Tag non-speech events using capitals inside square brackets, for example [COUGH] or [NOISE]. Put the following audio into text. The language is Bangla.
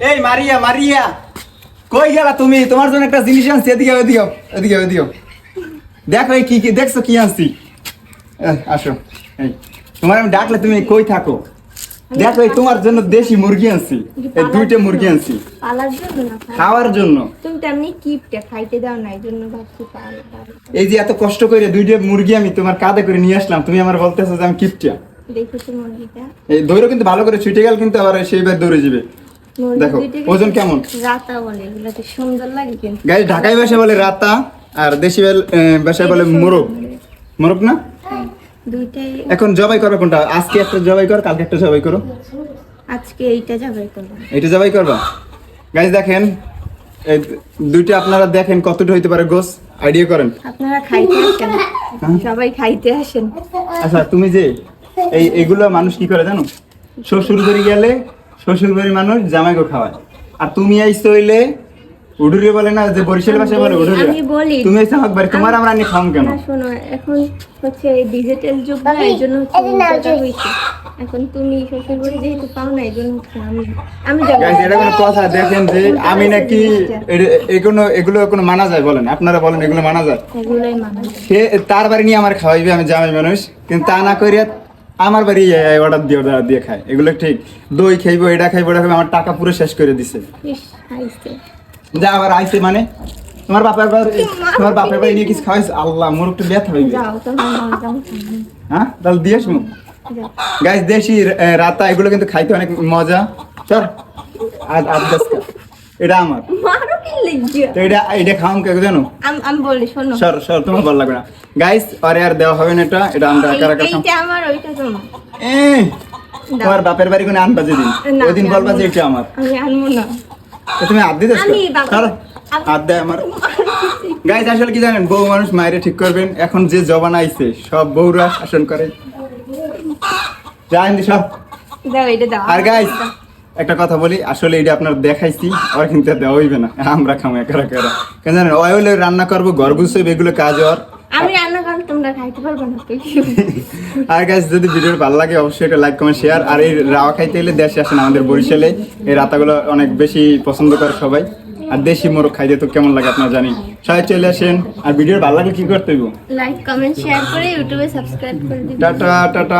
এই মারিয়া মারিয়া। কই গেলা তুমি? তোমার জন্য একটা জিনিস আনছি এদিকে এদিকে এদিকে এদিকে দেখো এই কি কি দেখছ কি আনছি? আসো। এই তোমার আমি ডাকলে তুমি কই থাকো? দেখো এই তোমার জন্য দেশি মুরগি আনছি। এই দুইটা মুরগি আনছি। খাওয়ার জন্য। তুমি তো এমনি কিপটে খাইতে দাও না এই জন্য ভাবছি। এই যে এত কষ্ট করে দুইটা মুরগি আমি তোমার কাঁধে করে নিয়ে আসলাম তুমি আমার বলতেছো যে আমি কিপটিয়া দেখো তো মুরগিটা। এই দৌড়ো কিন্তু ভালো করে ছুটে গেল কিন্তু আবার সেইবার দৌড়ে যাবে। দেখো, ওজন কেমন? রাতা বলে এগুলো তো সুন্দর লাগে কিন্তু। গাই ঢাকাই ভাষায় বলে রাতা আর দেশি ভাষায় বলে মোরগ। মোরগ না? দুইটাই। এখন জবাই করবে কোনটা? আজকে একটা জবাই কর কালকে একটা জবাই করো। আজকে এইটা যাবে করব। এটা জবাই করবা? গাইজ দেখেন এই দুইটা আপনারা দেখেন কতটা হইতে পারে গোস। আইডিয়া করেন। আপনারা খাইতে আসেন। সবাই খাইতে আসেন। আচ্ছা তুমি যে এই এগুলো মানুষ কি করে জানো? শ্বশুর বাড়ি গেলে শ্বশুর বাড়ির মানুষ জামাইকে খাওয়ায়। আর তুমি আইসো হইলে উডুরে বলে না যে বরিশালের ভাষায় বলে উডুরে। আমি বলি। তুমি আমাকে বাড়ি তোমার আমরা আনি খাওয়াম কেন? শোনো এখন হচ্ছে ডিজিটাল যুগ না এই জন্য হয়েছে এখন তুমি শ্বশুর বাড়ি যেহেতু পাও না এই জন্য আমি আমি যাব। এটা কোনো কথা দেখেন যে আমি নাকি এগুলো এগুলো কোনো মানা যায় বলেন আপনারা বলেন এগুলো মানা যায়। এগুলোই মানা সে তার বাড়ি নিয়ে আমার খাওয়াইবে আমি জামাই মানুষ। কিন্তু তা না করিয়া আমার বাড়ি অর্ডার দিয়ে order দিয়ে খায়। এগুলো ঠিক। দই খাইবো এটা খাইবো এটা খাইবো আমার টাকা পুরো শেষ করে দিছে। যা আবার আইছে মানে? তোমার বাপের বাড়ি তোমার বাপের বাড়ি নিয়ে কিছু খাওয়াইছে? আল্লাহ মোর একটু ব্যথা হয়ে গেছে। হ্যাঁ? তাহলে দিয়ে আসব? যাও গাইস দেশি রাতা এগুলো কিন্তু খাইতে অনেক মজা। চল আজ আজ এটা আমার। তো এটা এটা খাওয়াম কে জানো? আমি আমি বলি শোনো। সর সর তোমার ভালো লাগবে না। গাইস আরে আর দেওয়া হবে না এটা। এটা আমরা একা একা খাম আমার ওইটা তোমার। তোমার বাপের বাড়ি কোনো আনবা যেদিন? না, ওই দিন বলবা যে এটা আমার। আমি আনব না। তুমি হাত দিতে সর হাত দেয় আমার। গাইজ আসলে কি জানেন? বউ মানুষ মায়েরে ঠিক করবেন। এখন যে জবান আইছে সব বউরা শাসন করে। যাই সব আর গাইজ একটা কথা বলি আসলে এটা আপনার দেখাইছি আর কিন্তু দেওয়া হইবে না। আমরা খামো একারা একারা। কেন জানেন অয়েলে রান্না করব ঘর গুছবে এগুলো কাজ আর আমি রান্না করলে তোমরা খাইতে পারবে না [LAUGHS] আর গাইজ যদি ভিডিও ভালো লাগে অবশ্যই একটা লাইক কমেন্ট শেয়ার আর এই রাওয়া খাইতে এলে দেশে আসেন আমাদের বরিশালে। এই রাতাগুলো অনেক বেশি পছন্দ করে সবাই। আর দেশি মোরগ খাইতে তো কেমন লাগে আপনারা জানি। সবাই চলে আসেন। আর ভিডিও ভালো লাগলে কি করতে হইব? লাইক কমেন্ট শেয়ার করে ইউটিউবে সাবস্ক্রাইব করে দিন টাটা টাটা।